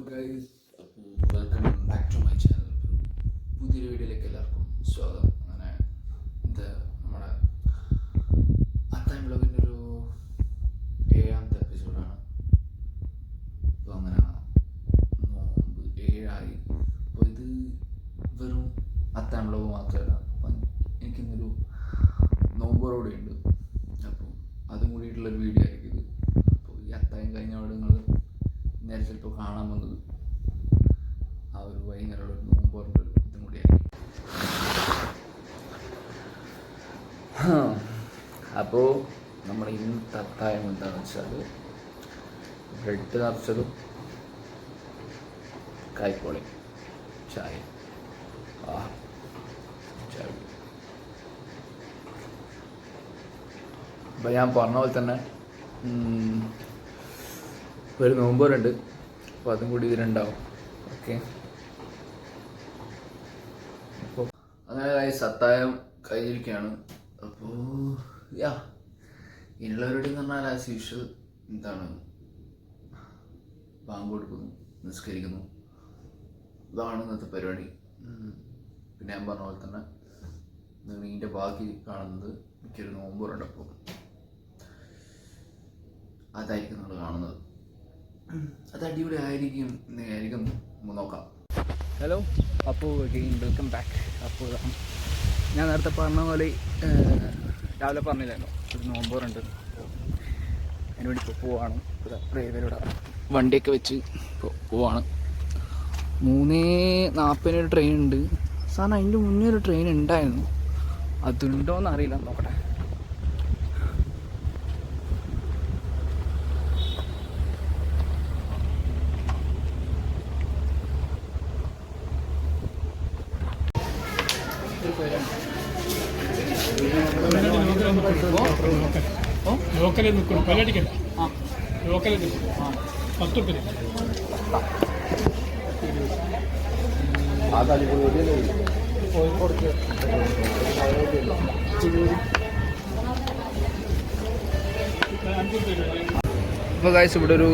Guys welcome back to my channel പുതിയൊരു വീഡിയോയിലേക്ക് എല്ലാവർക്കും സ്വാഗതം അങ്ങനെ ഇത് നമ്മുടെ അത്താം ബ്ലോഗിന്റെ ഒരു ഏഴാമത്തെ എപ്പിസോഡാണ് അപ്പോൾ അങ്ങനെ നോമ്പ് ഏഴായി അപ്പോൾ ഇത് വെറും അത്താം ബ്ലോഗ് മാത്രമല്ല അപ്പം എനിക്കിന്നൊരു നോമ്പോടുകൂടി ഉണ്ട് അപ്പോൾ അതും കൂടിയിട്ടുള്ളൊരു വീഡിയോ ആയിരിക്കും ഇത് അപ്പോൾ ഈ അത്തായം കഴിഞ്ഞ അവിടെ നിങ്ങൾ നേരെ ചിലപ്പോൾ കാണാൻ വന്നത് ആ ഒരു വൈകുന്നേരമുള്ള ഒരു നോമ്പോറിന്റെ ഒരു ഇതും കൂടിയായിരിക്കും അപ്പോൾ നമ്മുടെ ഇന്നത്തെ അത്തായം എന്താണെന്ന് വെച്ചാൽ ബ്രെഡ് നിറച്ചതും കായ്പോളി ചായ. അപ്പോൾ ഞാൻ പറഞ്ഞ പോലെ തന്നെ ഒരു നോമ്പ് വരുന്നുണ്ട് അപ്പോൾ അതും കൂടി ഇതിലുണ്ടാവും. ഓക്കെ. അപ്പോൾ അങ്ങനെ സത്തായം കഴിഞ്ഞിരിക്കുകയാണ്. അപ്പോൾ യാ ഇനിയുള്ളവരുടെ എന്ന് പറഞ്ഞാൽ ആസ് യൂഷ്വൽ എന്താണ്? ബാങ്ക് കൊടുക്കുന്നു നിസ്കരിക്കുന്നു. ഇതാണ് ഇന്നത്തെ പരിപാടി. പിന്നെ ഞാൻ പറഞ്ഞ പോലെ തന്നെ നീന്റെ ബാക്കി കാണുന്നത് എനിക്കൊരു നോമ്പുറുണ്ട് അപ്പോൾ അതായിരിക്കും നമ്മൾ കാണുന്നത്. അത് അടിപൊളി ആയിരിക്കും എന്നായിരിക്കും നോക്കാം. ഹലോ അപ്പോൾ വെൽക്കം ബാക്ക് അപ്പോൾ ഞാൻ നേരത്തെ പറഞ്ഞ പോലെ രാവിലെ പറഞ്ഞില്ലല്ലോ ഒരു നോമ്പോറുണ്ട്. അതിന് വേണ്ടി ഇപ്പോൾ പോവാണ്. ഡ്രൈവറുടെ വണ്ടിയൊക്കെ വെച്ച് പോവാണ്. മൂന്നേ നാൽപ്പതിന് ഒരു ട്രെയിൻ ഉണ്ട്. സാറിന് അതിന്റെ മുന്നേ ഒരു ട്രെയിൻ ഉണ്ടായിരുന്നു. അതുണ്ടോയെന്ന് അറിയില്ല നോക്കട്ടെ. ലോക്കലിൽ നിൽക്കണം പല്ലടിക്കണ്ട ലോക്കലിൽ നിൽക്കണം പത്ത് റുപ്യ ഇപ്പോൾ കാഴ്ച ഇവിടെ ഒരു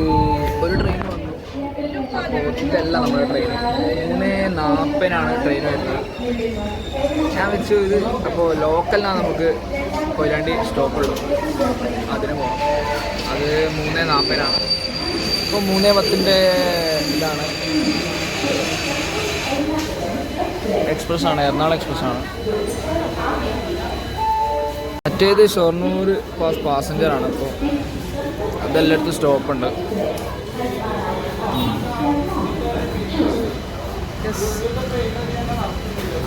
ഒരു ട്രെയിൻ വന്നു. അപ്പോൾ ഇതല്ല നമ്മുടെ ട്രെയിൻ മൂന്ന് നാൽപ്പതിനാണ് ട്രെയിൻ വരുന്നത്. ഞാൻ വെച്ചു ഇത് അപ്പോൾ ലോക്കലിനാണ് നമുക്ക് കൊയിലാണ്ടി സ്റ്റോപ്പുള്ളൂ. അതിന് പോകണം അത് മൂന്ന് നാൽപ്പതിനാണ് ഇപ്പോൾ മൂന്ന് പത്തിന്റെ ഇതാണ്. എക്സ്പ്രസ് ആണ് എറണാകുളം എക്സ്പ്രസ് ആണ് മറ്റേത് ഷൊർണൂർ പാസഞ്ചർ ആണ് അപ്പോൾ അതെല്ലായിടത്തും സ്റ്റോപ്പ് ഉണ്ട്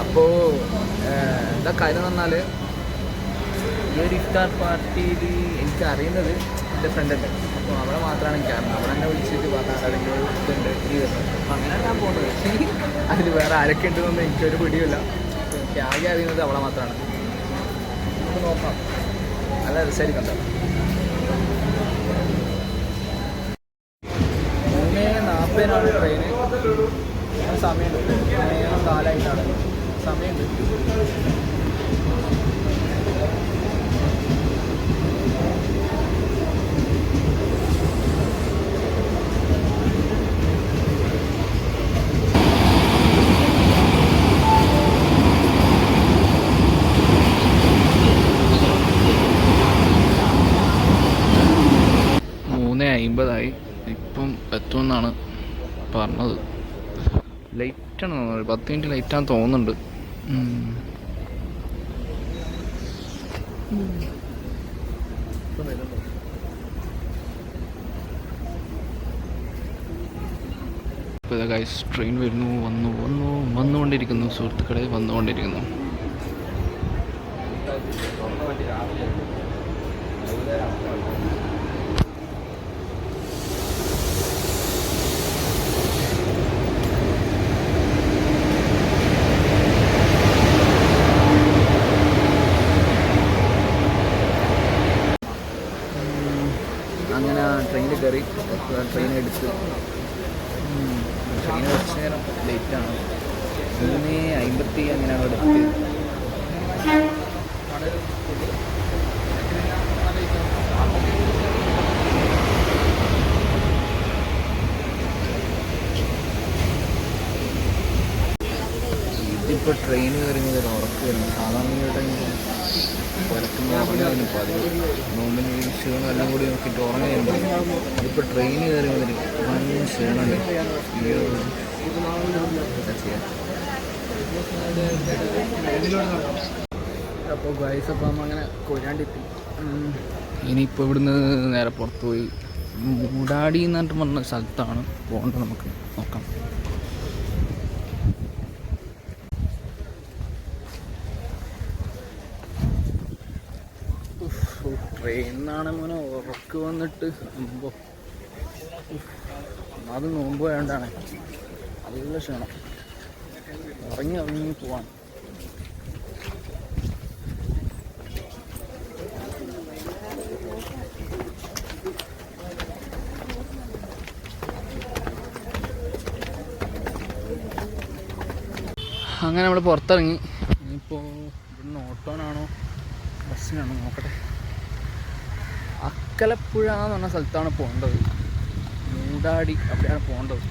അപ്പോൾ എന്താ കാര്യം എന്ന് പറഞ്ഞാൽ ഈ ഒരു ഇഫ്താർ പാർട്ടിയിൽ എനിക്ക് അറിയുന്നത് എന്റെ ഫ്രണ്ട് ഉണ്ട് അപ്പോൾ അവിടെ മാത്രമാണ് എനിക്ക് അറിയുന്നത്. അവിടെ എന്നെ വിളിച്ചിട്ട് പറഞ്ഞാൽ ഒരു ഇതുണ്ട് ഈ അപ്പോൾ അങ്ങനെ ഞാൻ പോകുന്നത്. അതിൽ വേറെ ആരൊക്കെ ഉണ്ടെന്നൊന്നും എനിക്കൊരു പിടിയില്ല. എനിക്ക് ആകെ അറിയുന്നത് അവളെ മാത്രമാണ് നമുക്ക് നോക്കാം. നല്ല രസമായിരിക്കും കണ്ട മൂന്ന് നാൽപ്പതിനാണ് ട്രെയിന് സമയമുണ്ട്. കാലായിട്ടാണ് സമയമുണ്ട് മൂന്ന് അമ്പതായി ഇപ്പം എത്തുമെന്നാണ് പറഞ്ഞത് ലൈറ്റാണ് തോന്നുന്നത്. പത്ത് മിനിറ്റ് ലൈറ്റാന്ന് തോന്നുന്നുണ്ട്. ഇപ്പോൾ ഗൈസ് ട്രെയിൻ വരുന്നു വന്നു വന്നു വന്നുകൊണ്ടിരിക്കുന്നു. സുഹൃത്തുക്കളെ വന്നുകൊണ്ടിരിക്കുന്നു. ട്രെയിനിൽ കയറി ട്രെയിൻ എടുത്ത്. ട്രെയിൻ കുറച്ച് നേരം ലേറ്റാണ് മൂന്ന് അമ്പത്തി അങ്ങനെ അവിടെ ഇതിപ്പോ ട്രെയിൻ കയറി ഒരു ഉറപ്പ് വരുന്നു. സാധാരണ ട്രെയിൻ പുരക്കുന്ന ഉറങ്ങുന്നതിന് പതിവ് നോമ്പിന് ഈ ക്ഷീണം എല്ലാം കൂടി നോക്കിയിട്ട് ഉറങ്ങുന്നുണ്ട് ഇപ്പോൾ ട്രെയിൻ കയറി വന്നിട്ട് ഭയങ്കര ക്ഷീണം അപ്പോൾ ഗൈസ് അപ്പം അമ്മ അങ്ങനെ കൊരാണ്ടിപ്പി ഇനിയിപ്പോൾ ഇവിടുന്ന് നേരെ പുറത്ത് പോയി. മൂടാടി എന്ന് പറഞ്ഞിട്ട് പറഞ്ഞ സ്ഥലത്താണ് പോകേണ്ടത് നമുക്ക്. നോക്കാം. ട്രെയിനിന്നാണ് മോനെ ഉറക്ക് വന്നിട്ട്. അമ്പോ. അത് നോമ്പ് വേണ്ടാണ് നല്ല ക്ഷീണം. ഇറങ്ങി ഇറങ്ങി പോവാൻ അങ്ങനെ നമ്മൾ പുറത്തിറങ്ങി. ഇനിയിപ്പോൾ ഇവിടുന്ന് ഓട്ടോനാണോ? ബസ്സിനാണോ നോക്കട്ടെ. അക്കലപ്പുഴ എന്ന് പറഞ്ഞ സ്ഥലത്താണ് പോകേണ്ടത് മൂടാടി അവിടെയാണ് പോകേണ്ടത്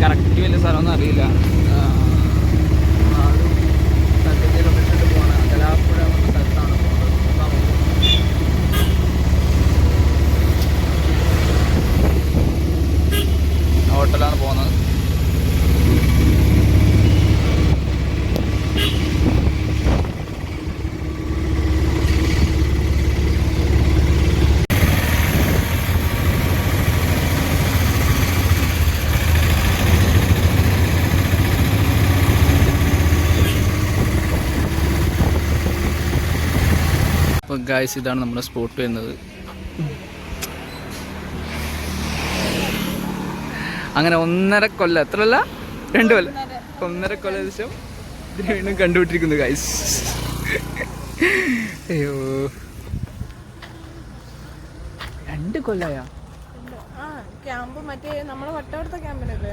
കറക്റ്റ് വലിയ സ്ഥലമൊന്നും അറിയില്ല ആ, ആ ഒരു സ്ഥലത്തേക്ക് ലൊക്കേഷനിൽ പോവാണ് അകലാപ്പുഴ എന്ന സ്ഥലത്താണ് പോകുന്നത് നോക്കാം നമുക്ക്. ഹോട്ടലാണ് പോകുന്നത് അപ്പോൾ ഗായ്സ് ഇതാണ് നമ്മുടെ സ്പോട്ട് വരുന്നത്. അങ്ങനെ ഒന്നര കൊല്ലം എത്ര അല്ല രണ്ട് കൊല്ലം. ഒന്നര കൊല്ലം ദിവസം ഇതിന് വീണ്ടും കണ്ടുപിട്ടിരിക്കുന്നു ഗായ്സ് അയ്യോ. രണ്ട് കൊല്ലയാ? അറിയാലോ ക്യാമ്പ് മറ്റേ നമ്മളെ വട്ടവടത്തെ ക്യാമ്പിനല്ലേ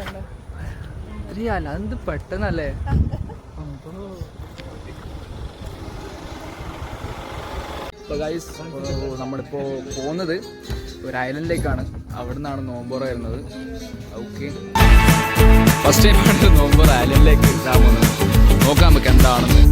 അറിയാല അതെന്ത് പെട്ടെന്നല്ലേ? അപ്പോൾ ഗൈസ് നമ്മളിപ്പോൾ പോകുന്നത് ഒരു ഐലൻഡിലേക്കാണ് അവിടെ നിന്നാണ് നോമ്പോറ വരുന്നത്. ഓക്കെ ഫസ്റ്റ് ടൈമാണ് നോമ്പോറ ഐലൻഡിലേക്ക് പോകുന്നത്. നോക്കാം നമുക്ക് എന്താണെന്ന്.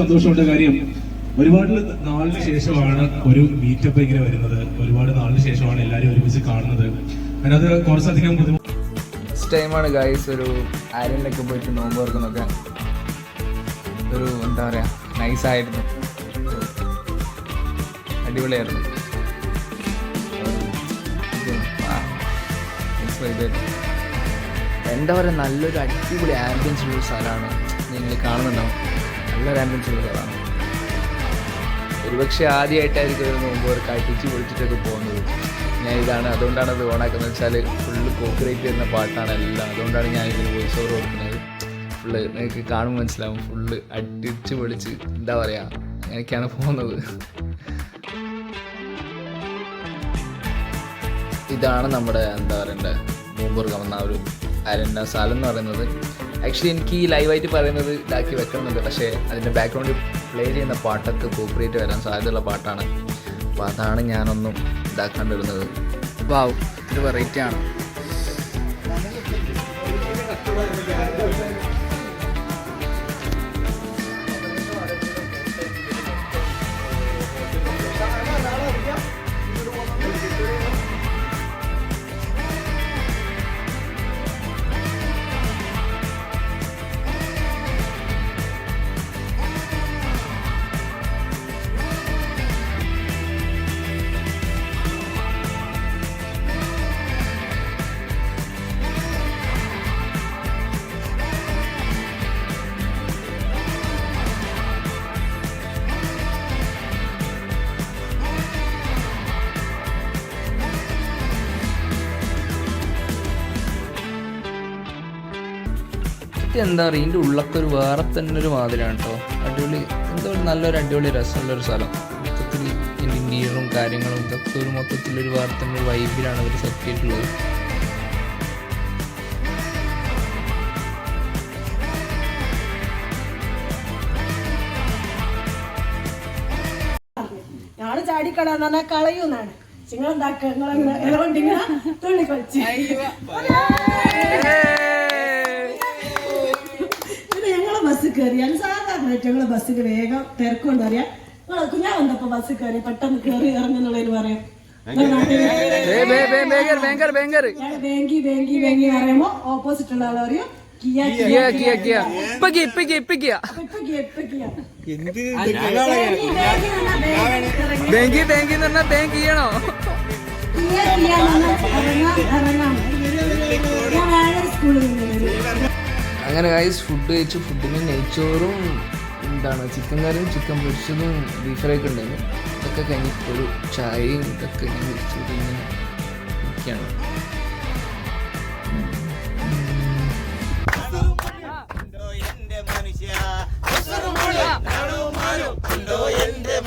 സന്തോഷമുണ്ട് കാര്യം. ഒരുപാട് നാളിന് ശേഷമാണ് ഒരു മീറ്റപ്പ് ഇങ്ങനെ വരുന്നത്. ഒരുപാട് നാളിന് ശേഷമാണ് എല്ലാവരും ഒരുമിച്ച് കാണുന്നത്. അതിനകത്ത് കുറച്ചധികം ബുദ്ധിമുട്ട് ടൈമാണ് ഗായ്സ് ഒരു ഐലൻഡിലൊക്കെ പോയിട്ട് നോമ്പ് തുറക്കുന്നൊക്കെ ഒരു എന്താ പറയുക നൈസായിരുന്നു അടിപൊളിയായിരുന്നു. എന്താ പറയുക നല്ലൊരു അടിപൊളി ആംബിയൻസ് ഉള്ള സ്ഥലമാണ് നിങ്ങൾ കാണുന്നുണ്ടാവും. ഉള്ള സ്ഥലമാണ് ഒരുപക്ഷെ ആദ്യമായിട്ടായിരിക്കും ഒരു മുമ്പ് ഒരു കട്ടിച്ച് പൊളിച്ചിട്ടൊക്കെ പോകുന്നത്. ഞാൻ ഇതാണ് അതുകൊണ്ടാണ് അത് ഓണാക്കുന്നത് വെച്ചാൽ ഫുള്ള് കോപ്പറേറ്റ് ചെയ്യുന്ന പാട്ടാണ് എല്ലാം. അതുകൊണ്ടാണ് ഞാൻ ഇതിന് വോയിസ് ഓവർ കൊടുക്കുന്നത്. ഫുള്ള് നിങ്ങൾക്ക് കാണുമ്പോൾ മനസ്സിലാവും ഫുള്ള് അടിച്ച് പൊളിച്ച് എന്താ പറയുക അങ്ങനെയൊക്കെയാണ് പോകുന്നത്. ഇതാണ് നമ്മുടെ എന്താ പറയണ്ടേ മൂമ്പൂർ കമന്ന ഒരു അരണ്ട സ്ഥലം എന്ന് പറയുന്നത്. ആക്ച്വലി എനിക്ക് ഈ ലൈവായിട്ട് പറയുന്നത് ഇതാക്കി വെക്കണമെന്നുണ്ട്. പക്ഷേ അതിന്റെ ബാക്ക്ഗ്രൗണ്ടിൽ പ്ലേ ചെയ്യുന്ന പാട്ടൊക്കെ കോപ്പറേറ്റ് വരാൻ സാധ്യതയുള്ള പാട്ടാണ്. അപ്പോൾ അതാണ് ഞാനൊന്നും ഇതാക്കാണ്ടിരുന്നത്. വാവ് ഇത് വെറൈറ്റി ആണ്. എന്താ പറയുക ഇതിന്റെ ഉള്ളൊക്കെ ഒരു വേറെ തന്നെ ഒരു മാതിരിയാണ് കേട്ടോ അടിപൊളി എന്തോ നല്ലൊരു അടിപൊളി രസമുള്ളൊരു സ്ഥലം. മൊത്തത്തിൽ ഇന്റീരിയറും കാര്യങ്ങളും ഇതൊക്കെ ഒരു മൊത്തത്തിലൊരു വേറെ തന്നെ ഒരു വൈബിലാണ് അവർ സെറ്റ് ചെയ്തിട്ടുള്ളത്. ഞങ്ങൾ പറഞ്ഞാൽ കളയൂന്നാണ്. നിങ്ങൾ ഇലവണ്ടിങ്ങനെ തുള്ളി കളിച്ച്. കയറിയാൽ സാധാരണയായിട്ട് ഞങ്ങളെ ബസ്സിൽ വേഗം തിരക്കൊണ്ട് അറിയാം. ഞാൻ വന്നപ്പോ ബസ് കയറി പെട്ടെന്ന് കയറി ഇറങ്ങുന്നുള്ളതിന് പറയാം. ഞങ്ങൾ ബാങ്കി ബാങ്കി ബാങ്കി പറയുമ്പോ ഓപ്പോസിറ്റ് ഉള്ള ആൾ പറയും ബാങ്കി ബാങ്കി എന്ന് പറഞ്ഞാൽ ബാങ്ക് ചെയ്യണോ ഇറങ്ങാം ഇറങ്ങാം. ഞാൻ വേറെ സ്കൂളിൽ നിന്ന് അങ്ങനെ ഗൈസ് ഫുഡ് കഴിച്ചു ഫുഡിന് നെയ്ച്ചോറും എന്താണ് ചിക്കൻ കറിയും ചിക്കൻ പൊരിച്ചതും ബീഫ് ഫ്രൈ ഒക്കെ ഉണ്ടായിരുന്നു. ഇതൊക്കെ കഴിഞ്ഞ് ഒരു ചായയും ഇതൊക്കെ ഞാൻ വിളിച്ചു ഇങ്ങനെ ഇരിക്കുകയാണ്.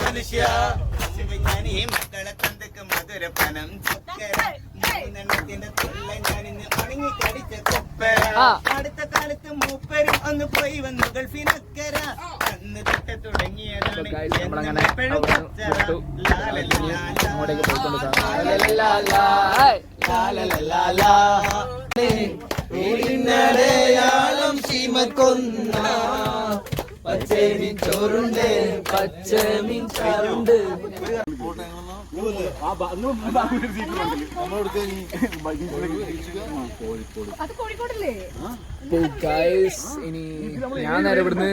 മനുഷ്യ ചക്കര മൂന്നെണ്ണത്തിന്റെ തൊള്ള ഞാൻ ഇന്ന് ഉണങ്ങി കടിച്ച കൊപ്പര അടുത്ത കാലത്ത് മൂപ്പരും ഒന്ന് പോയി വന്നു ഗൾഫിനക്കര അന്ന് തൊട്ട് തുടങ്ങിയതാണ് എപ്പോഴും വീടിനടയാളം ചീമക്കൊന്ന. പച്ചമീൻ ചോറുണ്ട് പച്ചമീൻ ചാറുണ്ട്. ഇനി ഞാൻ നേരെ ഇവിടുന്ന്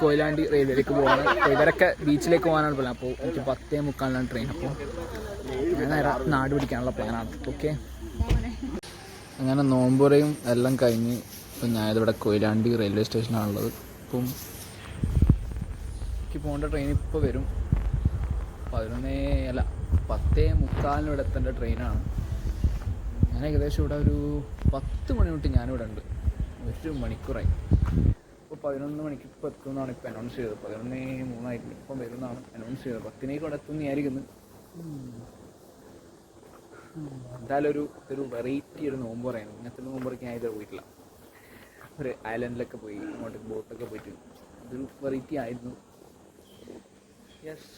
കൊയിലാണ്ടി റെയിൽവേയിലേക്ക് പോവാണ്. ഇവരൊക്കെ ബീച്ചിലേക്ക് പോകാനാണ് പ്ലാൻ അപ്പോൾ എനിക്ക് പത്തേ മുക്കാലാണ് ട്രെയിൻ അപ്പോൾ ഞാൻ നേരെ നാട് പിടിക്കാനുള്ള പ്ലാനാണ് ഓക്കെ അങ്ങനെ നോമ്പുറയും എല്ലാം കഴിഞ്ഞ് ഇപ്പം ഞാനിതിവിടെ കൊയിലാണ്ടി റെയിൽവേ സ്റ്റേഷനാണുള്ളത് ഇപ്പം എനിക്ക് പോകേണ്ട ട്രെയിൻ ഇപ്പോൾ വരും. പതിനൊന്നേ അല്ല പത്തേ മുക്കാലിന് ഇവിടെ എത്തേണ്ട ട്രെയിനാണ്. ഞാൻ ഏകദേശം ഇവിടെ ഒരു പത്ത് മണി തൊട്ട് ഞാനിവിടെ ഉണ്ട്. ഒരു മണിക്കൂറായി. ഇപ്പോൾ പതിനൊന്ന് മണിക്ക് ഇപ്പോൾ എത്തുമെന്നാണ് ഇപ്പോൾ അനൗൺസ് ചെയ്തത്. പതിനൊന്ന് മൂന്നായിട്ടുണ്ട്. ഇപ്പം വരുന്നതാണ് അനൗൺസ് ചെയ്തത്. പത്തിനേക്ക് ഇവിടെ എത്തുമെന്ന് വിചാരിക്കുന്നു. എന്തായാലും ഒരു ഒരു വെറൈറ്റി ഒരു നോമ്പ് പറയുന്നത് ഇങ്ങനത്തെ ഒരു നോമ്പ് ഞാൻ ഇതുവരെ പോയിട്ടില്ല. ഒരു ഐലൻഡിലൊക്കെ പോയി അങ്ങോട്ട് ബോട്ടൊക്കെ പോയിട്ട്. അതൊരു വെറൈറ്റി ആയിരുന്നു. യെസ്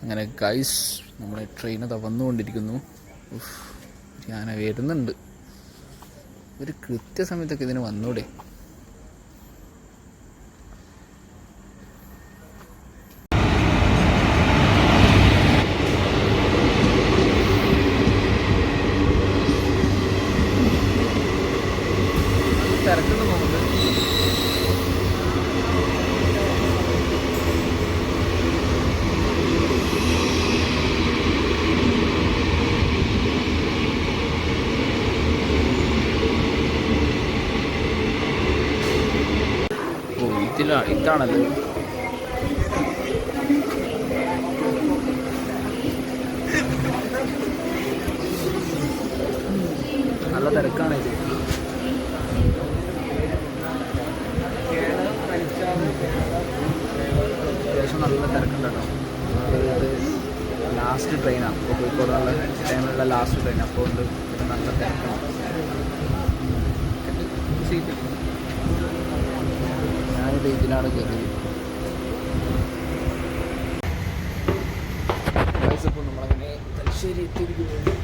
അങ്ങനെ ഗൈസ് നമ്മുടെ ട്രെയിൻ അത് വന്നുകൊണ്ടിരിക്കുന്നു. ഞാൻ വരുന്നുണ്ട്. ഒരു കൃത്യസമയത്തൊക്കെ ഇതിന് വന്നൂടെ തിരക്കുന്നു പോകുന്നുണ്ട് ഓ ഇതിലാ ഇതാണത് നല്ല തിരക്കാണ് ഇത് അത്യാവശ്യം നല്ല തിരക്കുണ്ട് കേട്ടോ അത് ലാസ്റ്റ് ട്രെയിനാണ് ഇപ്പോൾ കോഴിക്കോടുള്ള ടൈമിലുള്ള ലാസ്റ്റ് ട്രെയിൻ അപ്പോൾ ഉണ്ട് ഇത് നല്ല തിരക്കാണ് സീറ്റ് ഇതിലാണ് കയറിയത് ഇപ്പോൾ നമ്മളങ്ങനെ തലശ്ശേരി എത്തിയിരിക്കുന്നു.